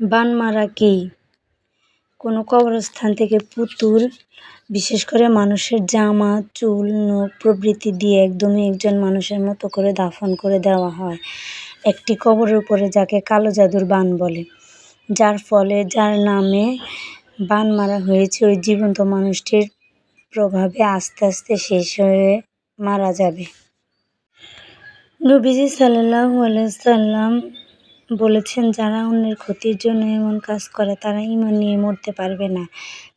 বান মারা কি কোনো কবরস্থান থেকে পুতুল, বিশেষ করে মানুষের জামা, চুল, নখ প্রভৃতি দিয়ে একদমই একজন মানুষের মতো করে দাফন করে দেওয়া হয়। একটি কবরের উপরে যাকে কালো জাদুর বান বলে। যার ফলে, যার নামে বান মারা হয়েছে, ওই জীবন্ত মানুষটির প্রভাবে আস্তে আস্তে শেষ হয়ে মারা যাবে। নবীজি সাল্লাল্লাহু আলাইহি সাল্লাম বলেছেন, যারা অন্যের ক্ষতির জন্য এমন কাজ করে, তারা ইমান নিয়ে মরতে পারবে না।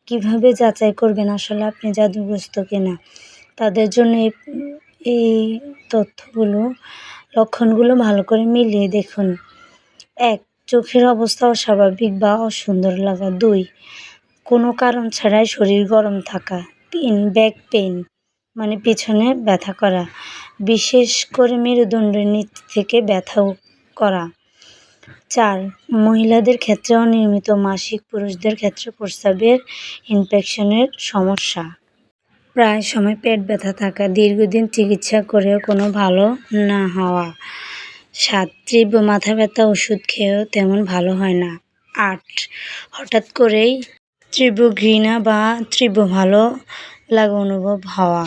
কীভাবে যাচাই করবেন? আসলে আপনি জাদুগ্রস্ত কিনা? তাদের জন্য এই তথ্যগুলো, লক্ষণগুলো ভালো করে মিলিয়ে দেখুন। এক, চোখের অবস্থা অস্বাভাবিক বা অসুন্দর লাগা। দুই, কোনো কারণ ছাড়াই শরীর গরম থাকা। তিন, ব্যাক পেন মানে পিছনে ব্যথা করা। বিশেষ করে মেরুদণ্ডের নিচ থেকে ব্যথা করা। চার, মহিলাদের ক্ষেত্রে অনিয়মিত মাসিক পুরুষদের ক্ষেত্রে প্রস্রাবের ইনফেকশনের সমস্যা। প্রায় সময় পেট ব্যথা থাকা, দীর্ঘদিন চিকিৎসা করেও কোনো ভালো না হওয়া, সাত, তীব্র মাথা ব্যথা, ওষুধ খেয়েও তেমন ভালো হয় না। আট, হঠাৎ করেই তীব্র ঘৃণা বা তীব্র ভালো লাগা অনুভব হওয়া।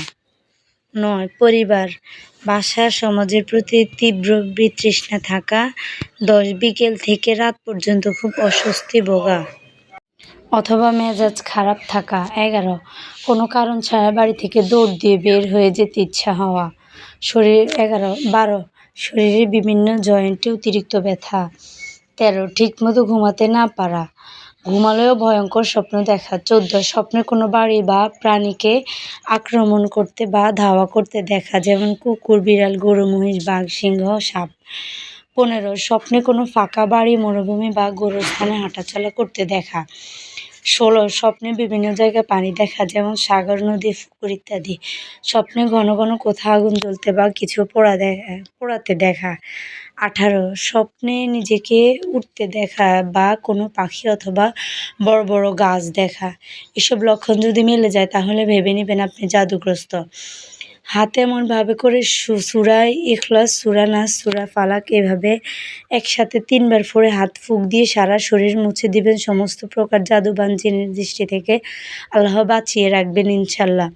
নয়, পরিবার, বাসার সমাজের প্রতি তীব্র বিতৃষ্ণা থাকা, দশ বিকেল থেকে রাত পর্যন্ত খুব অস্বস্তি ভোগা। অথবা মেজাজ খারাপ থাকা, এগারো, কোনো কারণ ছাড়া বাড়ি থেকে দৌড় দিয়ে বের হয়ে যেতে ইচ্ছা হওয়া। শরীর এগারো, বারো, শরীরের বিভিন্ন জয়েন্টে অতিরিক্ত ব্যথা। তেরো, ঠিকমতো ঘুমাতে না পারা। ঘুমালেও ভয়ঙ্কর স্বপ্ন দেখা, চোদ্দ স্বপ্নে কোনো বাড়ি বা প্রাণীকে আক্রমণ করতে বা ধাওয়া করতে দেখা, যেমন কুকুর, বিড়াল, গরু, মহিষ, বাঘ, সিংহ, সাপ। পনেরো, স্বপ্নে কোনো ফাঁকা বাড়ি, মরুভূমি বা গোরস্থানে হাঁটাচলা করতে দেখা। ষোলো, স্বপ্নে বিভিন্ন জায়গায় পানি দেখা, যেমন সাগর, নদী, পুকুর ইত্যাদি। স্বপ্নে ঘন ঘন কোথাও আগুন জ্বলতে বা কিছু পোড়া দেখা পোড়াতে দেখা। আঠারো স্বপ্নে নিজেকে উঠতে দেখা বা কোনো পাখি অথবা বড় বড় গাছ দেখা। এসব লক্ষণ যদি মিলে যায়, তাহলে ভেবে নেবেন আপনি জাদুগ্রস্ত। হাতে এমনভাবে করে সুরায় ইখলাস, সুরা নাস, সুরা ফালাক এভাবে একসাথে তিনবার ফোরে হাত ফুক দিয়ে সারা শরীর মুছে দিবেন সমস্ত প্রকার জাদুবান জিনের দৃষ্টি থেকে। আল্লাহ বাঁচিয়ে রাখবেন ইনশাল্লাহ।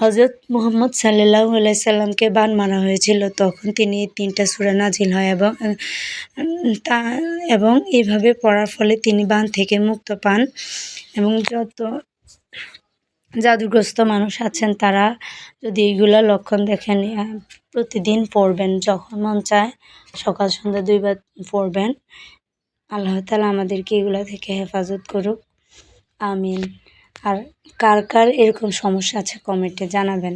হজরত মুহম্মদ সাল্লাহ সাল্লামকে বান মারা হয়েছিল। তখন তিনি তিনটা সুরা নাজিল হয় এবং তা, এবং এইভাবে পড়ার ফলে তিনি বান থেকে মুক্ত পান এবং যত জাদুগ্রস্ত মানুষ আছেন তারা যদি এইগুলো লক্ষণ দেখেন প্রতিদিন পড়বেন। যখন মন চায় সকাল, সন্ধ্যা দুইবার পড়বেন। আল্লাহ তালা আমাদেরকে এগুলো থেকে হেফাজত করুক। আমিন। আর কার কার এরকম সমস্যা আছে কমেন্টে জানাবেন।